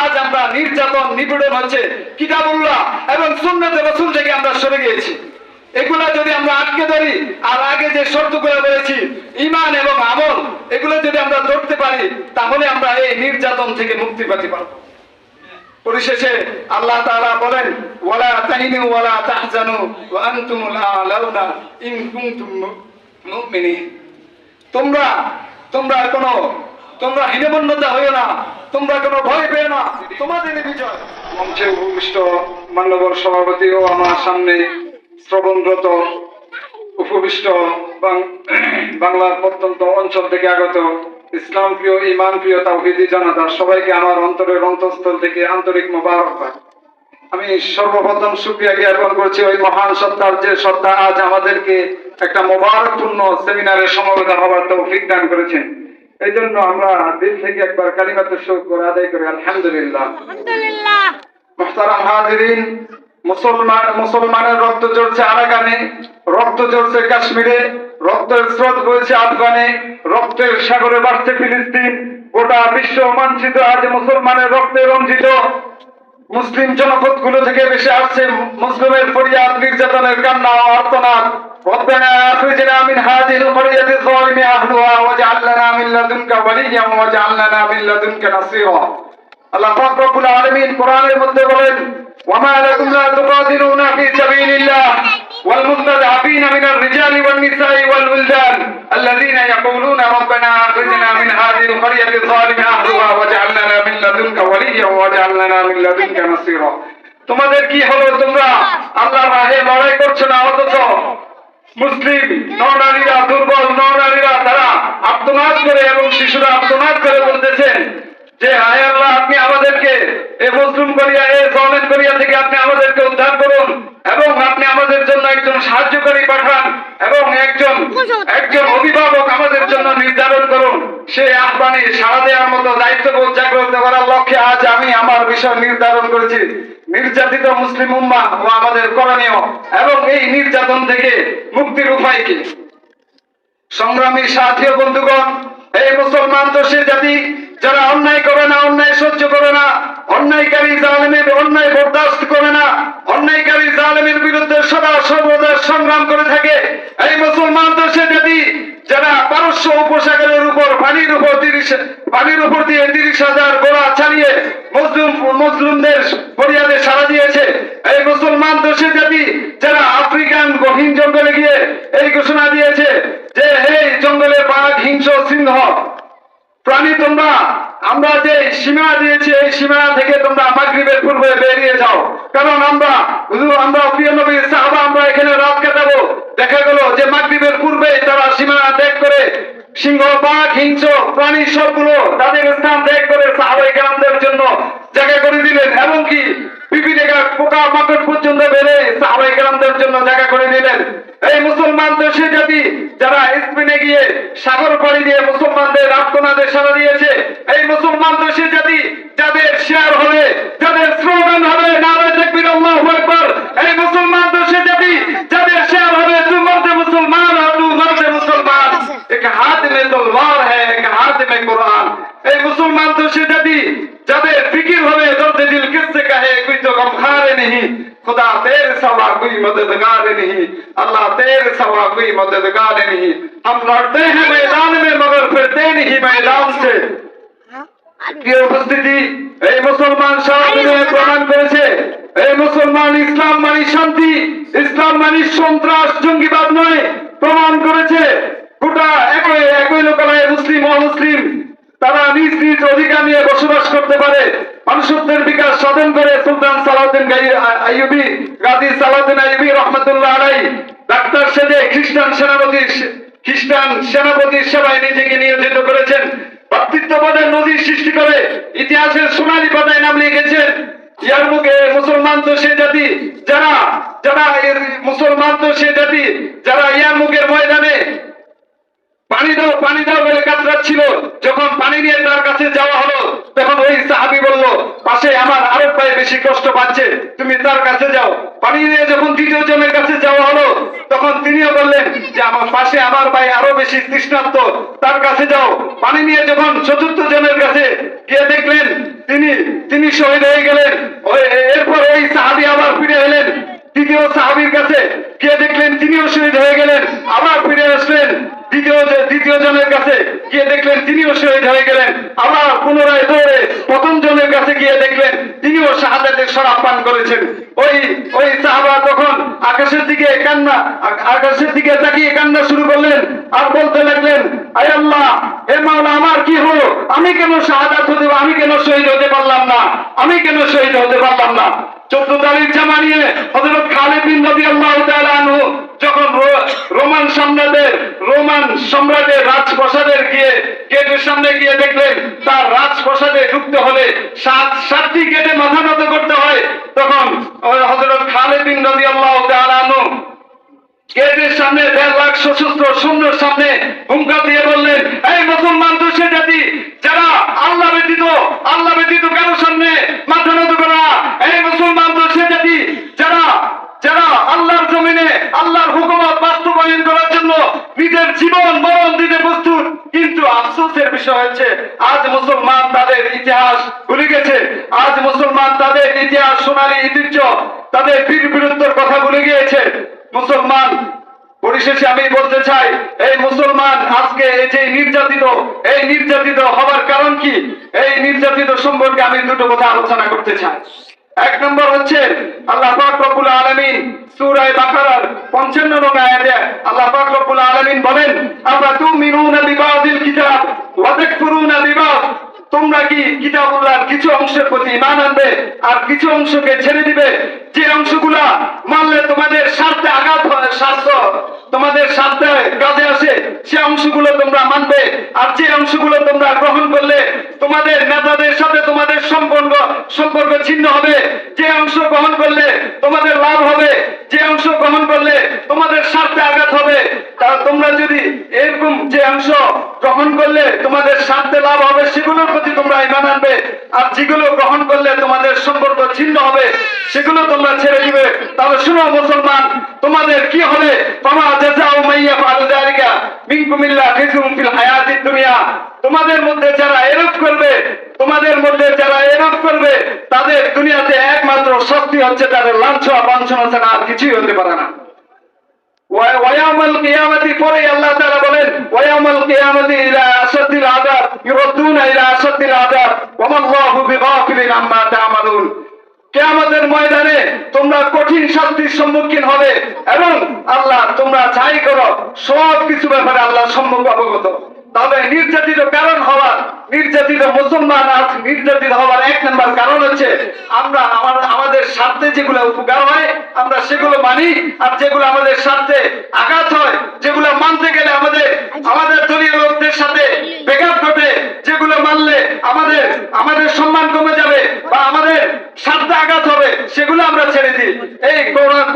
আজ আমরা নির্যাতন, নিপীড়ন হচ্ছে, কিতাবুল্লাহ এবং সুন্নতে রসুল থেকে আমরা সরে গিয়েছি। এগুলা যদি আমরা আটকে ধরি, আর আগে যে শর্তগুলো বলেছি ইমান এবং আমল, এগুলো যদি আমরা ধরতে পারি, তাহলে আমরা এই নির্যাতন থেকে মুক্তি পেতে পারব। পরিশেষে আল্লাহ তাআলা বলেন, ওয়ালা তাহিনু ওয়ালা তাহজানু ওয়া ইন কুনতুম তোমরা তোমরা কোনো, তোমরা হীনমন্যতা হইও না। তোমরা কোনো ভয় পেও না। তোমাদের বিজয়। মঞ্চে উপবিষ্ট মান্যবর সভাপতি ও আমার সামনে শ্রবণরত উপবিষ্ট বাংলার প্রত্যন্ত অঞ্চল থেকে আগত ইসলাম প্রিয় ইমান প্রিয় তাওহিদি জনতা সবাইকে আমার অন্তরের অন্তঃস্থল থেকে আন্তরিক মোবারকবাদ আমি সর্বপ্রথম সুক্রিয়া জ্ঞাপন করছি ওই মহান সত্তার যে সত্তা আজ আমাদেরকে একটা মোবারকপূর্ণ সেমিনারে সমবেত হওয়ার তৌফিক দান করেছেন। এই জন্য আমরা দিন থেকে একবার কালিমাতুর শুকর আদায় করি আলহামদুলিল্লাহ। আলহামদুলিল্লাহ। মোহতারাম হাজিরিন মুসলমান মুসলমানের রক্ত চড়ছে আরাকানে রক্ত ঝরছে কাশ্মীরে রক্তের স্রোত বইছে আফগানে রক্তের সাগরে বাড়ছে ফিলিস্তিন। গোটা বিশ্ব মানচিত আজ মুসলমানের রক্তে রঞ্জিত। মুসলিম জনপদ গুলো থেকে বেশি আসছে মুসলিমের ফরিয়াদ নির্যাতনের কান্না ও আর্তনাদ ربنا اخرجنا من هذه القرية الظالم اهلها واجعل لنا من لدنك وليا واجعل لنا من لدنك نصيرا আল্লাহ পাক রব্বুল আলামিন কোরআনের মধ্যে বলেন ওয়ামা লাকুম লা তুকাতিলুনা ফি সাবিলিল্লাহ والمستضعفين من الرجال والنساء والولدان الذين يقولون ربنا اخرجنا من هذه القرية الظالم اهلها واجعل তোমাদের কি হলো তোমরা? আল্লাহ রাহে লড়াই করছ না অথচ? মুসলিম নারীরা দুর্বল নারীরা তারা আত্মনাদ করে এবং শিশুরা আত্মনাদ করে বলতেছেন যে, হায় আল্লাহ, আপনি আমাদেরকে এ মুসলিম করিয়া, এ জমেন করিয়া থেকে আপনি আমাদেরকে উদ্ধার করুন এবং আপনি আমাদের জন্য একজন সাহায্যকারী পাঠান এবং সেই আহ্বানে সাড়া দেওয়ার মতো দায়িত্ববোধ জাগ্রত করার লক্ষ্যে আজ আমি আমার বিষয় নির্ধারণ করেছি। নির্যাতিত মুসলিম উম্মা ও আমাদের করণীয়। এবং এই নির্যাতন থেকে মুক্তির উপায় কি? সংগ্রামী সাথী বন্ধুগণ, এই মুসলমান তো সে জাতি, যারা অন্যায় করে না, অন্যায় সহ্য করে না, অন্যায়কারী জালেমের অন্যায় বরদাস্ত করে না অন্যায়কারী জালেমের বিরুদ্ধে সদা সর্বদা সংগ্রাম করে থাকে এই মুসলমান তো সে জাতি যারা পারস্য উপসাগরের উপর পানির উপর তিরিশ পানির উপর দিয়ে তিরিশ হাজার গোড়া চালিয়ে মুসলিম মুসলিমদের ফরিয়াদে সাড়া দিয়েছে। এই মুসলমান সে জাতি যারা আফ্রিকান গহীন জঙ্গলে গিয়ে এই ঘোষণা দিয়েছে যে, হে জঙ্গলে বাঘ হিংস সিংহ, প্রাণী তোমরা, আমরা যে সীমা দিয়েছি, এই সীমানা থেকে তোমরা মাগরিবের পূর্বে বেরিয়ে যাও। কারণ আমরা আমরা প্রিয় নবী, সাহাবা, আমরা এখানে রাত কাটাবো। দেখা গেল যে মাগরিবের পূর্বে তারা সীমানা ত্যাগ করে সিংহ, বাঘ হিংস প্রাণী সবগুলো তাদের স্থান ত্যাগ করে সাহাবাই গ্রামদের জন্য জায়গা করে দিলেন এমনকি এই মুসলমান গিয়ে সাগর পাড়ি দিয়ে মুসলমানদের সারা দিয়েছে, এই মুসলমান তো জাতি যাদের শেয়ার হবে, যাদের স্লোগান হবে নারে তাকবীর আল্লাহু कोई मददगार नहीं अल्लाह तेरे सवा कोई मददगार नहीं हम लड़ते हैं मैदान में मगर फिरते नहीं मैदान से প্রিয় উপস্থিতি এই মুসলমান সারা দুনিয়ায় প্রমাণ করেছে এই মুসলমান ইসলাম মানি শান্তি ইসলাম মানি সন্ত্রাস জঙ্গিবাদ নয় প্রমাণ করেছে গোটা একই একই লোকালয়ে মুসলিম অমুসলিম তারা নিজ নিজ অধিকার নিয়ে বসবাস করতে পারে। মানুষত্বের বিকাশ সাধন করে সুলতান সালাউদ্দিন গাই- আ- আইয়ুবী, গাজী সালাউদ্দিন আইয়ুবী রহমতুল্লাহ আলাই ডাক্তার সেজে খ্রিস্টান সেনাপতি, খ্রিস্টান সেনাপতির সেবায় নিজেকে নিয়োজিত করেছেন। ভ্রাতৃত্ববোধের নদীর সৃষ্টি করে ইতিহাসের সোনালী পাতায় নাম লিখেছেন। ইয়ার মুখে মুসলমান তো সে জাতি, যারা যারা মুসলমান তো সে জাতি, যারা ইয়ার মুখের ময়দানে পানি দাও পানি দাও বলে কাতরাচ্ছিল যখন পানি নিয়ে তার কাছে যাওয়া হলো তখন ওই সাহাবি বলল পাশে আমার আরব ভাই বেশি পাচ্ছে তুমি তার কাছে যাও। পানি নিয়ে যখন দ্বিতীয় জনের কাছে যাওয়া হলো, তখন তিনিও বললেন যে, আমার পাশে আমার ভাই আরও বেশি তৃষ্ণার্ত। তার কাছে যাও। পানি নিয়ে যখন চতুর্থ জনের কাছে গিয়ে দেখলেন, তিনি তিনি শহীদ হয়ে গেলেন। এরপর ওই সাহাবি আবার ফিরে এলেন। তৃতীয় সাহাবির কাছে গিয়ে দেখলেন, তিনিও শহীদ হয়ে গেলেন। আবার ফিরে আসলেন। দ্বিতীয় দ্বিতীয় জনের কাছে গিয়ে দেখলেন, তিনিও শহীদ হয়ে গেলেন। আবার পুনরায় দৌড়ে প্রথম জনের কাছে গিয়ে দেখলেন, তিনিও শাহাদাতের শরাব পান করেছেন। ওই ওই সাহাবা তখন আকাশের দিকে কান্না আকাশের দিকে তাকিয়ে কান্না শুরু করলেন আর বলতে লাগলেন, আয় আল্লাহ হে মাওলা, আমার কি হলো? আমি কেন শাহাদাত হতে আমি কেন শহীদ হতে পারলাম না? আমি কেন শহীদ হতে পারলাম না? চোদ্দ তারিখ জামা নিয়ে হজরত খালেদ বিন তাআলা আনহু যখন রোমান সম্রাটের রোমান সম্রাটের রাজপ্রাসাদের গিয়ে গেটের সামনে গিয়ে দেখলেন, তার রাজপ্রসাদে ঢুকতে হলে সাত, সাতটি গেটে মাথা নত করতে হয়। তখন হজরত খালেদ নদী আল্লাহ আনো গেটের সামনে দেড় লাখ সশস্ত্র সৈন্যের সামনে হুঙ্কা দিয়ে বললেন, এই মুসলমান তো সে জাতি যারা আল্লাহ ব্যতীত আল্লাহ ব্যতীত কারও সামনে মাথা নত করা এই মুসলমান তো সে জাতি যারা যারা আল্লাহর জমিনে আল্লাহর হুকুমত বাস্তবায়ন করার জন্য নিজের জীবন মরণ দিতে প্রস্তুত কিন্তু আফসোসের বিষয় হচ্ছে আজ মুসলমান তাদের ইতিহাস ভুলে গেছে। আজ মুসলমান তাদের ইতিহাস, সোনালী ঐতিহ্য, তাদের বীর বীরত্বর কথা ভুলে গিয়েছে। মুসলমান, পরিশেষে আমি বলতে চাই, এই মুসলমান আজকে এই যে নির্যাতিত, এই নির্যাতিত হবার কারণ কি? এই নির্যাতিত সম্পর্কে আমি দুটো কথা আলোচনা করতে চাই। এক নম্বর হচ্ছে, আল্লাহ রব্বুল আলামিন সূরা বাকারার 55 নং আয়াতে আল্লাহ রব্বুল আলামিন বলেন আফা তুমিনুনা বিবাদিল কিতাব ওয়া তাকফুরুনা বিবাদ? তোমরা কি কিতাবুল্লাহর কিছু অংশের প্রতি ইমান আনবে? আর কিছু অংশকে ছেড়ে দিবে? যে অংশগুলা মানলে তোমাদের স্বার্থে আঘাত হয়, স্বার্থ তোমাদের স্বার্থে কাজে আসে সে অংশগুলো তোমরা মানবে আর যে অংশগুলো তোমরা গ্রহণ করলে তোমাদের নেতাদের সাথে তোমাদের সম্পর্ক সম্পর্ক ছিন্ন হবে। যে অংশ গ্রহণ করলে তোমাদের লাভ হবে। যে অংশ গ্রহণ করলে তোমাদের স্বার্থে আঘাত হবে। তা তোমরা যদি এরকম যে অংশ গ্রহণ করলে তোমাদের স্বার্থে লাভ হবে, সেগুলোর প্রতি তোমরা ইমান আনবে। আর যেগুলো গ্রহণ করলে তোমাদের সম্পর্ক ছিন্ন হবে, সেগুলো তোমরা ছেড়ে দিবে। তাহলে শুনো মুসলমান, তোমাদের কি হবে? তোমার জাযাউ মাইয়া ফিল দুনিয়া তোমাদের মধ্যে যারা এরূপ করবে, তোমাদের মধ্যে যারা এরূপ করবে, তাদের দুনিয়াতে একমাত্র শক্তি হচ্ছে তাদের লাঞ্ছনা, বাঞ্ছনা ছাড়া আর কিছুই হতে পারে না। পরে কিয়ামতের ময়দানে তোমরা কঠিন শাস্তির সম্মুখীন হবে এবং আল্লাহ তোমরা যাই করো সব কিছু ব্যাপারে আল্লাহ সম্মুখ অবগত। তবে নির্যাতিত কারণ হওয়ার, নির্যাতিত মুসলমান আজ নির্যাতিত হওয়ার এক নম্বর কারণ হচ্ছে আমরা আমার, আমাদের স্বার্থে যেগুলো উপকার হয়, আমরা সেগুলো মানি, আর যেগুলো আমাদের স্বার্থে আঘাত হয়, যেগুলো মানতে গেলে আমাদের আমাদের দলীয় লোকদের সাথে বেঘাত ঘটে যেগুলো মানলে আমাদের আমাদের সম্মান কমে যাবে বা আমাদের স্বার্থে আঘাত হবে, সেগুলো আমরা ছেড়ে দিই। এই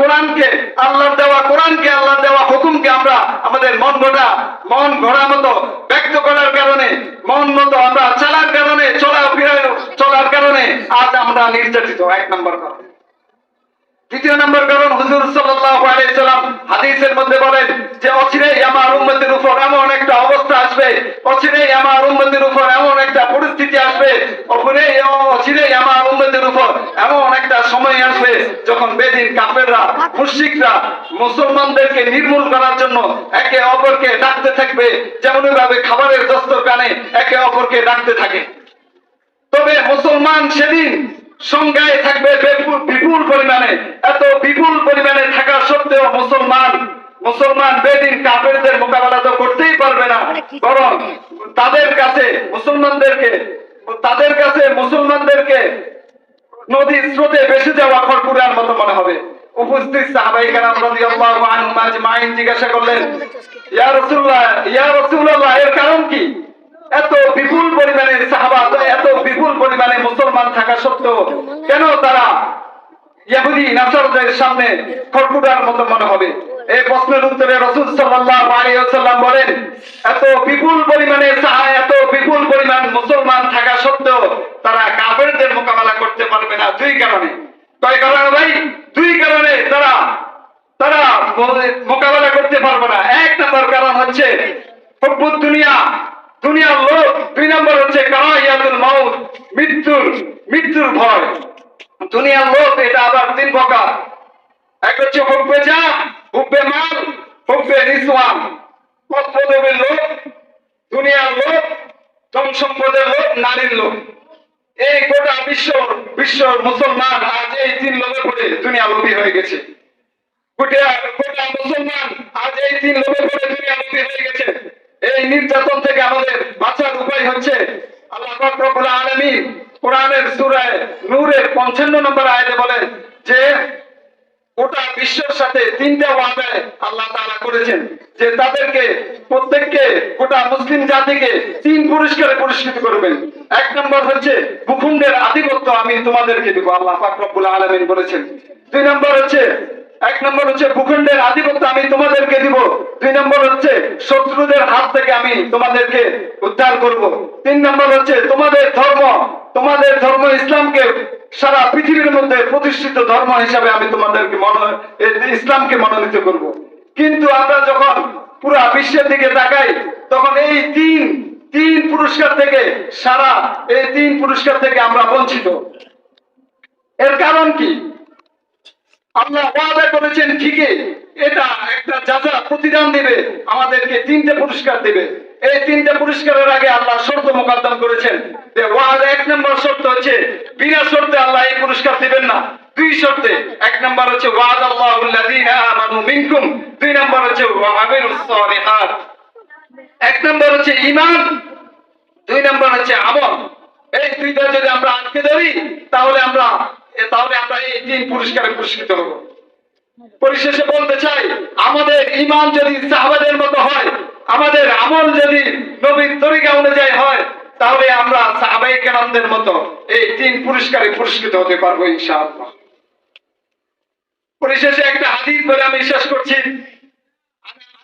কোরআনকে আল্লাহর দেওয়া, কোরআনকে আল্লাহর দেওয়া হুকুমকে আমরা আমাদের মন গড়া মন গড়া মতো ব্যক্ত করার কারণে, মন মতো আমরা চালার কারণে চলা ফিরা চলার কারণে আজ আমরা নির্যাতিত। এক নম্বর কারণ দ্বিতীয় নম্বর কারণ হুজুর সাল্লাল্লাহু আলাইহি সাল্লাম হাদিসের মধ্যে বলেন যে অচিরেই আমার উম্মতের উপর এমন একটা অবস্থা আসবে, অচিরেই আমার উম্মতের উপর এমন একটা পরিস্থিতি আসবে অচিরেই অচিরেই আমার উম্মতের উপর এমন একটা সময় আসবে যখন বেদিন কাফেররা, মুশরিকরা, মুসলমানদেরকে নির্মূল করার জন্য একে অপরকে ডাকতে থাকবে, যেমন ভাবে খাবারের দস্তরখানে একে অপরকে ডাকতে থাকে। তবে মুসলমান সেদিন সংখ্যায় থাকবে বিপুল- পরিমাণে। এত বিপুল পরিমাণে থাকা সত্ত্বেও মুসলমান মুসলমান বেদিন কাফেরদের মোকাবেলা তো করতেই পারবে না। বরং তাদের কাছে মুসলমানদেরকে তাদের কাছে মুসলমানদেরকে নদীর স্রোতে বেসে যাওয়া খড়কুড়ার মতো মনে হবে। উপস্থিত সাহাবাই কারাম রাদিয়াল্লাহু আনহুম আজমাইন জিজ্ঞাসা করলেন ইয়া রাসূলুল্লাহ ইয়া রাসূলুল্লাহ এর কারণ কি? এত বিপুল পরিমাণে সাহাবা এত বিপুল পরিমাণে মুসলমান থাকা সত্ত্বেও কেন তারা ইহুদি নাসারদের সামনে খড়কুটার মতো মনে হবে? এই প্রশ্নের উত্তরে রসুল সাল্লাল্লাহু আলাইহি ওয়াসাল্লাম বলেন, এত বিপুল পরিমাণে এত বিপুল পরিমাণ মুসলমান থাকা সত্ত্বেও তারা কাফেরদের মোকাবেলা করতে পারবে না। দুই কারণে। কয় কারণে ভাই? দুই কারণে তারা তারা মোকাবেলা করতে পারবে না। এক নম্বর কারণ হচ্ছে দুনিয়া দুনিয়ার লোক দুই নম্বর হচ্ছে কারাইয়াতুল মাউত, মৃত্যুর মৃত্যুর ভয়। দুনিয়ার লোক, এটা আবার তিন প্রকার। এক হচ্ছে হুব্বে যা হুব্বে মাল, হুব্বে নিসওয়ান পদ পদবীর লোক, দুনিয়ার লোক, ধন সম্পদের লোক, নারীর লোক। এই গোটা বিশ্ব বিশ্ব মুসলমান আজ এই তিন লোভে পড়ে দুনিয়া লোভী হয়ে গেছে। গোটা গোটা মুসলমান আজ এই তিন লোভে পড়ে দুনিয়া লোভী হয়ে গেছে। এই নির্যাতন থেকে আমাদের বাঁচার উপায় হচ্ছে আল্লাহ রব্বুল আলামিন কোরআনের সূরায় নূরের 55 নম্বর আয়াতে বলেন যে গোটা বিশ্বের সাথে তিনটা ওয়াদা আল্লাহ তাআলা করেছেন, যে তাদেরকে প্রত্যেককে গোটা মুসলিম জাতিকে তিন পুরস্কারে পুরস্কৃত করবেন। এক নম্বর হচ্ছে ভূখণ্ডের আধিপত্য আমি তোমাদেরকে দেবো, আল্লাহ পাক বলেছেন। দুই নম্বর হচ্ছে এক নম্বর হচ্ছে ভূখণ্ডের আধিপত্য আমি তোমাদেরকে দিব। দুই নম্বর হচ্ছে শত্রুদের হাত থেকে আমি তোমাদেরকে উদ্ধার করব। তিন নম্বর হচ্ছে তোমাদের ধর্ম তোমাদের ধর্ম ইসলামকে সারা পৃথিবীর মধ্যে প্রতিষ্ঠিত ধর্ম হিসাবে আমি তোমাদেরকে ইসলামকে মনোনীত করব। কিন্তু আমরা যখন পুরা বিশ্বের দিকে তাকাই, তখন এই তিন তিন পুরস্কার থেকে সারা এই তিন পুরস্কার থেকে আমরা বঞ্চিত। এর কারণ কি? আল্লাহ ওয়াদা করেছেন ঠিকই। এটা একটা যাজা প্রতিদান দিবে, আমাদেরকে তিনটে পুরস্কার দিবে। এই তিনটে পুরস্কারের আগে আল্লাহ শর্ত মোকদ্দম করেছেন যে ওয়াদা এক নম্বর শর্ত হচ্ছে, বিনা শর্তে আল্লাহ এই পুরস্কার দিবেন না। দুই শর্তে, এক নম্বর হচ্ছে, ওয়াদ আল্লাহ দুই নম্বর হচ্ছে, ওয়া আমিলুস সালিহাত। এক নম্বর হচ্ছে, ঈমান। দুই নম্বর হচ্ছে আমল। এই দুইটা যদি আমরা আটকে ধরি, তাহলে আমরা তাহলে আমরা এই তিন পুরস্কারে পুরস্কৃত হব পরিশেষে বলতে চাই আমাদের ইমান যদি সাহাবাদের মতো হয় আমাদের আমল যদি নবীর তরিকা অনুযায়ী হয় তাহলে আমরা সাহাবাই কেরামদের মতো এই তিন পুরস্কারে পুরস্কৃত হতে পারবো ইনশাআল্লাহ পরিশেষে একটা হাদিস বলে আমি শেষ করছি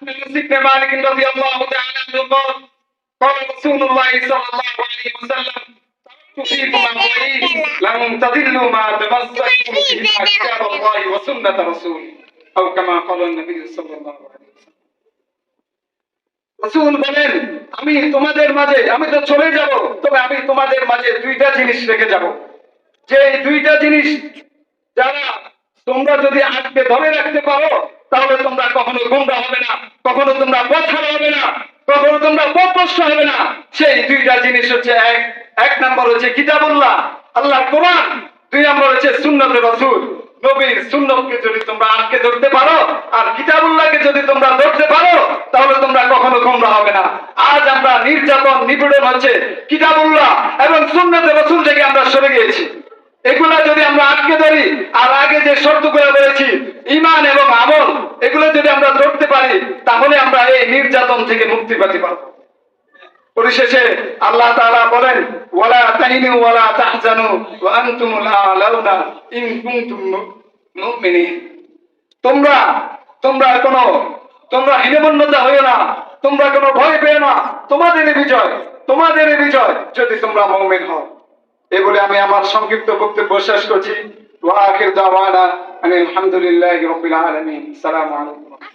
أنس بن مالك رضي الله تعالى عنه قال قال رسول الله صلى الله عليه وسلم تركت فيكم أمرين لن تضلوا ما تمسكتم بهما كتاب الله وسنة رسوله أو كما قال النبي صلى الله عليه وسلم রসুল বলেন আমি তোমাদের মাঝে আমি তো চলে যাব তবে আমি তোমাদের মাঝে দুইটা জিনিস রেখে যাব যে এই দুইটা জিনিস যারা তোমরা যদি আজকে ধরে রাখতে পারো তাহলে তোমরা কখনো গুমরা হবে না কখনো তোমরা পথহারা হবে না কখনো তোমরা পথভ্রষ্ট হবে না সেই দুইটা জিনিস হচ্ছে এক এক নম্বর হচ্ছে কিতাবুল্লাহ, আল্লাহ কোরআন। দুই নম্বর হচ্ছে সুন্নতে রসুল। নবীর সুন্নতকে যদি তোমরা আটকে ধরতে পারো, আর কিতাবুল্লাহকে যদি তোমরা ধরতে পারো, তাহলে তোমরা কখনো গোমরা হবে না। আজ আমরা নির্যাতন, নিপীড়ন হচ্ছে কিতাবুল্লাহ এবং সুন্নতে রসুল থেকে আমরা সরে গিয়েছি। এগুলা যদি আমরা আটকে ধরি, আর আগে যে শর্ত শর্তগুলো বলেছি ইমান এবং আমল, এগুলো যদি আমরা ধরতে পারি, তাহলে আমরা এই নির্যাতন থেকে মুক্তি পেতে পারব। পরিশেষে আল্লাহ তাআলা বলেন, ওয়ালা তাহিনু ওয়ালা তাহজানু ওয়া আনতুমুল ইন কুনতুম মুমিনিন। তোমরা তোমরা কোনো, তোমরা হীনমন্যতা হইও না, তোমরা কোনো ভয় পেও না, তোমাদের বিজয় তোমাদের বিজয় যদি তোমরা মুমিন হও। এই বলে আমি আমার সংক্ষিপ্ত বক্তব্য শেষ করছি। ওয়া আখির দাওয়ানা আনিল হামদুলিল্লাহি রাব্বিল আলামিন। আসসালামু আলাইকুম।